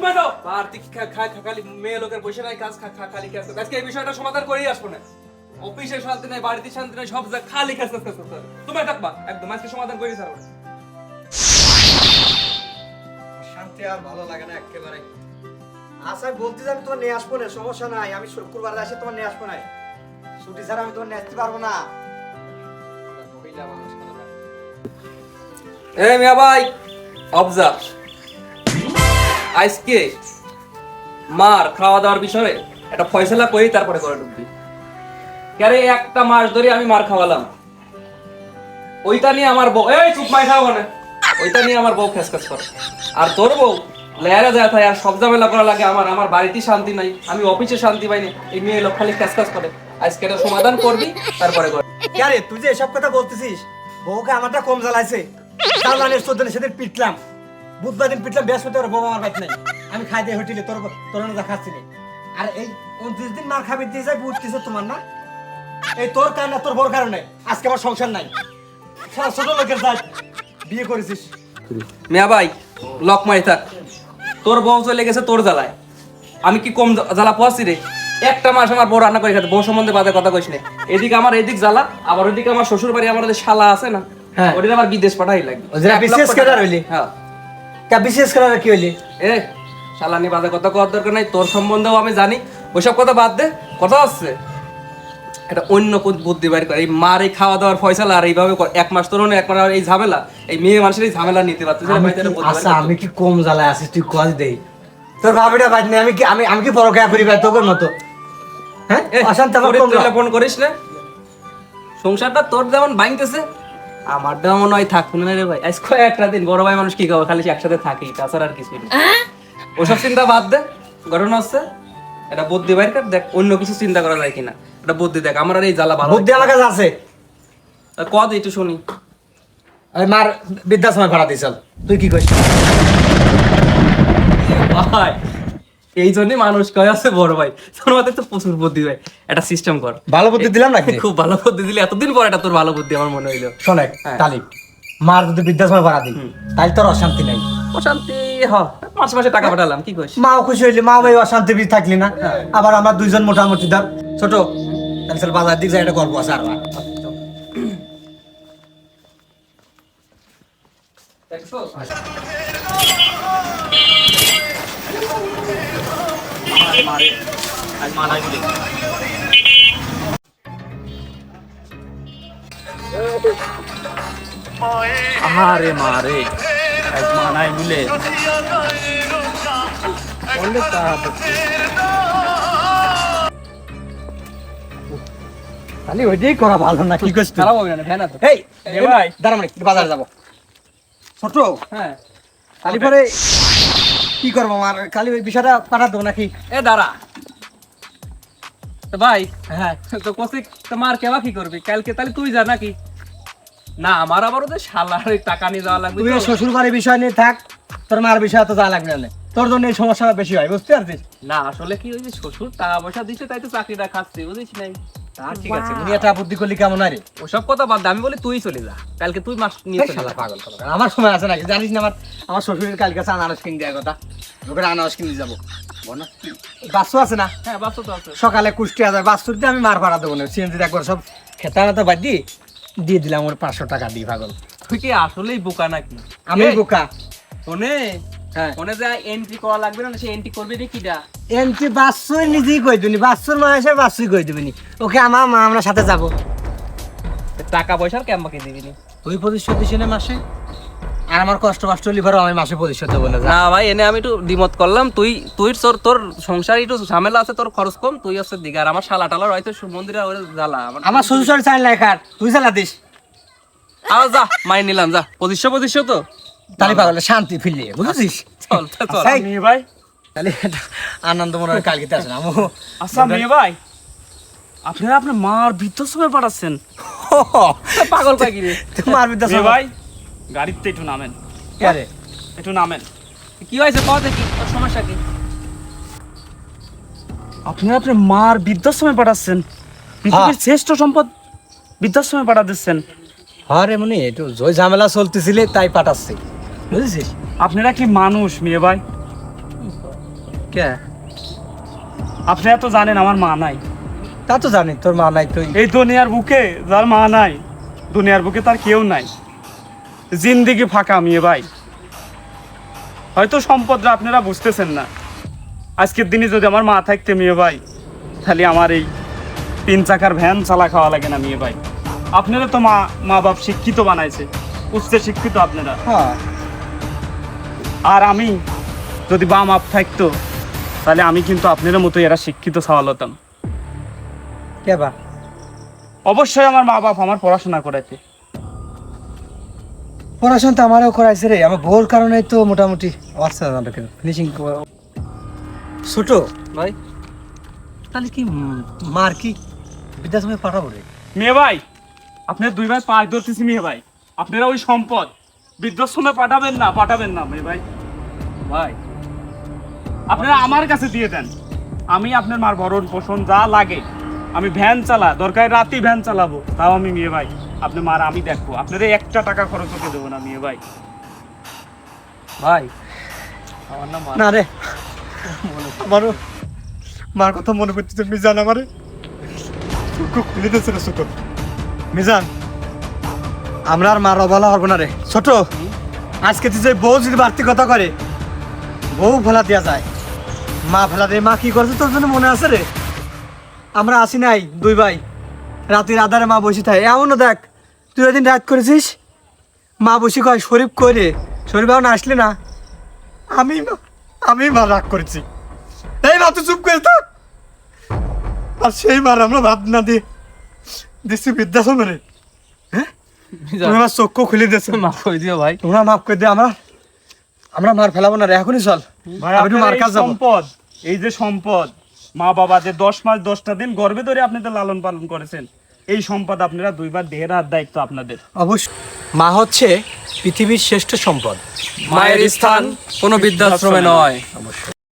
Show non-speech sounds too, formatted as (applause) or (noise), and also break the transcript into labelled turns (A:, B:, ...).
A: তুমি দাও আর তুই খা- খা- খা- খালি মেয়ে লোকের বসে নাই কাজ খা- খা- খালি কাজ কর। আজকে এই বিষয়টা সমাধান করেই আসব না। অফিসে শান্তি নাই বাড়িতে শান্তি নাই সব জায়গায় খালি কাজ কাজ কাজ। থাকবা একদম আজকে সমাধান করেই ছাড়বো
B: শান্তি আর ভালো লাগে না একেবারে। আচ্ছা আমি বলতে যাবি তোমার নিয়ে আসব না সমস্যা নাই। আমি শুক্রবার আসে তোমার নিয়ে আসব না। ছুটি ছাড়া আমি তোমার নিয়ে আসতে পারব না।
A: এ মিয়া ভাই অবজার্ভ আজকে মার খাওয়া দাওয়ার বিষয়ে একটা ফয়সলা করি তারপরে করে ঢুকবি। ক্যারে একটা মাস ধরে আমি মার খাওয়ালাম। ওইটা নিয়ে আমার বউ এই চুপ মাই খাওয়া না ওইটা নিয়ে আমার বউ খেসখাস করে। আর তোর বউ, লেয়ারে যায় তাই আর সব ঝামেলা করা লাগে আমার। আমার বাড়িতে শান্তি নাই, আমি অফিসে শান্তি পাইনি। এই মেয়ে লোক খালি খেসখাস করে। আজকে এটা সমাধান করবি, তারপরে কর
B: কে তুই যে এসব কথা বলতেছিস, বউকে আমারটা কম জ্বালাইছে। চালানের চোদ্দ সেদিন পিটলাম। বুধবার দিন পিটলাম বৃহস্পতিবার বউ আমার বাড়িতে নাই। আমি খাই দিয়ে হোটেলে তোর তোর না খাচ্ছি না। আর এই উনত্রিশ দিন মার খাবি দিয়ে যাই বুঝতেছে তোমার না। এই তোর কারণে তোর বড় কারণে। আজকে আমার সংসার নাই। সারা ছোট লোকের যাই বিয়ে করেছিস।
A: মিয়া ভাই লক মারি থাক। তোর বউ চলে গেছে তোর জ্বালায়। আমি কি কম জ্বা- জ্বালা পোয়াছি রে? একটা মাস আমার বউ রান্না করে খেতে বউ সম্বন্ধে বাদে কথা কইস না। এদিকে আমার এদিক জ্বালা আবার ওইদিকে আমার শ্বশুর বাড়ি আমার শালা আছে না?
B: হ্যাঁ।
A: ওদের আবার বিদেশ পাঠাই লাগবে।
B: বিশেষ কেদার হইলি?
A: হ্যাঁ।
B: তা বিশেষ করে কি হইলি?
A: এ শালা নিয়ে বাদে কথা কওয়ার দরকার নাই তোর সম্বন্ধেও আমি জানি। ওইসব কথা বাদ দে কথা হচ্ছে। এটা অন্য কোন বুদ্ধি বাইর করে এই মার এই খাওয়া দাওয়ার ফয়সালা আর এইভাবে এক মাস তোর এক মাস এই ঝামেলা। এই মেয়ে মানুষের এই ঝামেলা নিতে
B: কি- আচ্ছা আমি কি কম জ্বালায় আছিস তুই কজ দেই। তোর ভাবিটা বাদ নেই আমি কি আমি আমি কি পরকায়া করি ভাই তোর মতো? হ্যাঁ? অশান্তি
A: ফোন করিস না। সংসারটা তোর যেমন ভাঙতেছে আমার মনে হয় থাকবে না রে ভাই। আজ কয়েকটা দিন বড় ভাই মানুষ কি খাব খালি একসাথে থাকি তাছাড়া আর কিছু না। ওসব চিন্তা বাদ দে ঘটনা হচ্ছে এটা বুদ্ধি বাইর কর দেখ অন্য কিছু চিন্তা করা যায় কিনা। এটা বুদ্ধি দেখ আমার আর এই জ্বালা ভালো
B: বুদ্ধি আমার কাছে আছে।
A: কদ একটু শুনি।
B: ওই মার বৃদ্ধাশ্রমে ভাড়া দিয়েছিল তুই কি কইস
A: ভাই এই জন্যই মানুষ কয় আছে বড় ভাই তোর মাথায় তো প্রচুর বুদ্ধি ভাই। একটা সিস্টেম কর।
B: ভালো বুদ্ধি দিলাম নাকি?
A: খুব ভালো বুদ্ধি দিলে। এতদিন পর এটা তোর ভালো বুদ্ধি আমার মনে হইল।
B: শোনে
A: হ্যাঁ।
B: তালিক মার যদি বৃদ্ধাশ্রমে ভাড়া দিই তাহলে তোর অশান্তি নাই।
A: অশান্তি হ মাসে মাসে টাকা পাঠালাম কি কইস
B: মাও খুশি হইলি মা ভাই অশান্তি বি থাকলি না। আবার আমরা দুইজন মোটামুটি ধর ছোট তাহলে বাজার দিক যাই একটা গল্প আছে আর। আমার।
C: আরে মারে এক মানাই মিলে। অনেক
B: তাহলে ওইটাই করা ভালো না কি করছিস
A: খারাপ হবে না ভ্যান আছে।
B: এই
C: ভাই।
B: দাঁড়া মানে বাজারে যাব। ছোট?
A: হ্যাঁ।
B: কালি পরে কি করব আমার কালি ওই বিষয়টা পাঠা দেবো নাকি?
A: এ দাঁড়া। তো ভাই
B: হ্যাঁ।
A: তো কসিক তোমার কেবা কি করবি? কালকে তাহলে তুই যা নাকি? না আমার আবার ওদের শালার ওই টাকা নিয়ে যাওয়া লাগবে
B: তুই শ্বশুর বাড়ির বিষয় নিয়ে থাক তোর মার বিষয় তো যাওয়া লাগবে না তোর জন্য এই সমস্যাটা বেশি হয় বুঝতে পারছিস?
A: না আসলে কি ওই যে শ্বশুর টাকা পয়সা দিচ্ছে তাই তো চাকরিটা খাচ্ছি বুঝিস নাই?
B: তা ঠিক আছে উনি একটা বুদ্ধি করলি কেমন হয় রে?
A: ওসব কথা বাদ দে, আমি বলি তুই চলে যা। কালকে তুই নিয়ে চলে
B: শালা। পাগল পাগল। আমার সময় আছে নাকি? জানিস না আমার আমার শ্বশুরের কালকে কাছে আনারস কিনে দেওয়ার কথা। আনারস কিনে যাব। বাচ্চু আছে না?
A: হ্যাঁ বাস্তব তো আছে।
B: সকালে কুষ্টি হাজার বাচ্চুর দিয়ে আমি মার ভাড়া দেবো না। সিএনজি একবার সব খেতা তো বাদ দিয়ে দিয়ে দিলাম ওর পাঁচশো টাকা দিই পাগল।
A: তুই কি আসলেই বোকা নাকি?
B: আমি বোকা। হ্যাঁ
A: ফোনে যা এন্ট্রি করা লাগবে না সে এন্ট্রি করবি রে কিডা
B: এমটি বাচ্চুই নিজেই কই দিবনি বাচ্চুর মা এসে বাচ্চুই কই দিবনি ওকে আমার মা আমরা সাথে যাব।
A: টাকা পয়সার ক্যাম্পাকে দিবি নি।
B: তুই প্রতিশোধ দিস না মাসে? আর আমার কষ্ট কষ্ট লিভারও আমি মাসে দেবো না
A: না ভাই এনে আমি একটু দ্বিমত করলাম তুই তুই তোর তোর সংসারে একটু ঝামেলা আছে তোর খরচ কম তুই হচ্ছে দিঘা আর আমার শালা টালার হয়তো মন্দিরে ওরে জ্বালা। আমার
B: শ্বশুর শাড়ি চাই না তুই চালা দিস।
A: আও যা মাই নিলাম যা। পঁচিশশো পঁচিশশো তো।
B: তাহলে পাগলে শান্তি ফিরলি বুঝেছিস?
A: চল চল,
B: আচ্ছা,
C: মেয়ে ভাই।
B: তাহলে আনন্দ মনে হয় কালকে আসে না আমু
C: আচ্ছা মেয়ে ভাই। আপনারা আপনার মার বৃদ্ধাশ্রমে পাঠাচ্ছেন? (laughs)
A: পাগল পাগি রে?
B: বিদ্যা
C: মেয়ে ভাই গাড়িতে একটু নামেন।
B: আরে
C: একটু নামেন।
A: কি হয়েছে? দেখি তোর সমস্যা কি?
C: আপনারা আপনার মার বৃদ্ধাশ্রমে পাঠাচ্ছেন? পৃথিবীর শ্রেষ্ঠ সম্পদ বৃদ্ধাশ্রমে পাঠা দিচ্ছেন
B: আরে মনে একটু জয় ঝামেলা চলতেছিলে তাই পাঠাচ্ছি। বুঝেছিস?
C: আপনারা কি মানুষ মেয়ে ভাই?
B: কে?
C: আপনি এত জানেন আমার মা নাই।
B: তা তো জানি তোর মা নাই তুই।
C: এই দুনিয়ার বুকে যার মা নাই দুনিয়ার বুকে তার কেউ নাই। জিন্দিগি ফাঁকা মেয়ে ভাই। হয়তো সম্পদটা আপনারা বুঝতেছেন না। আজকের দিনে যদি আমার মা থাকতে মেয়ে ভাই তাহলে আমার এই তিন চাকার ভ্যান চালা খাওয়া লাগে না মেয়ে ভাই। আপনারা তো মা মা বাপ শিক্ষিত বানাইছে উচ্চ শিক্ষিত আপনারা।
B: হ্যাঁ।
C: আর আমি যদি বা মাপ থাকতো তাহলে আমি কিন্তু আপনার মতো এরা শিক্ষিত সওয়াল হতাম।
B: কে বা?
C: অবশ্যই আমার মা বাপ আমার পড়াশোনা করাইতে।
B: পড়াশোনা তো আমারও করাইছে রে আমার বউর কারণে তো মোটামুটি আচ্ছা ফিনিশিং ছোট
A: ভাই
B: তাহলে কি মার কি? বৃদ্ধাশ্রমে পাঠাবো রে।
C: মেয়ে ভাই আপনার দুই ভাই পাঁচ ধরতেছি মেয়ে ভাই আপনারা ওই সম্পদ। বৃদ্ধাশ্রমে পাঠাবেন না পাঠাবেন না মেয়ে ভাই ভাই আপনারা আমার কাছে দিয়ে দেন আমি আপনার মার ভরণ পোষণ যা লাগে আমি ভ্যান চালা দরকার রাতি ভ্যান চালাবো তাও আমি মেয়ে ভাই আপনি মার আমি দেখব আপনাদের একটা টাকা খরচ হতে দেবো না মেয়ে ভাই
A: ভাই আমার নাম
B: না রে আমারও মার কথা মনে করতেছে মিজান আমারে চক্ষু খুলে মিজান আমরা আর মার অবলা হব না রে। ছোট, আজকে তুই যে বউ যদি বাড়তি কথা করে, বউ ফেলা দেওয়া যায়। মা ফেলা দেয়, মা কি করছে তোর জন্য মনে আছে রে? আমরা আসি নাই, দুই ভাই। রাতের আধারে মা বসে থাকে। এমনও দেখ, তুই ওই দিন রাত করেছিস? মা বসে কয়, শরীফ করে শরীফ এখন আসলে না? আমি আমি মা রাগ করেছি। এই মা, তুই চুপ করে থাক। আর সেই মার আমরা ভাত না দিয়ে দিচ্ছি বৃদ্ধাশ্রমে হ্যাঁ তুমি আমার চক্ষু খুলে দিয়েছ। (laughs)
A: মাফ করে দিও ভাই।
B: তোমরা মাফ করে দিও আমরা আমরা মার ফেলাবো না রে এখনই চল।
C: ভাই
B: আমি মার
C: এই
B: কাছে
C: সম্পদ এই যে সম্পদ মা বাবা যে দশ মাস দশটা দিন গর্ভে ধরে আপনাদের লালন পালন করেছেন এই সম্পদ আপনারা দুইবার দেহের হাত দায়িত্ব আপনাদের।
B: অবশ্য মা হচ্ছে পৃথিবীর শ্রেষ্ঠ সম্পদ।
A: মায়ের স্থান কোনো বৃদ্ধাশ্রমে নয়।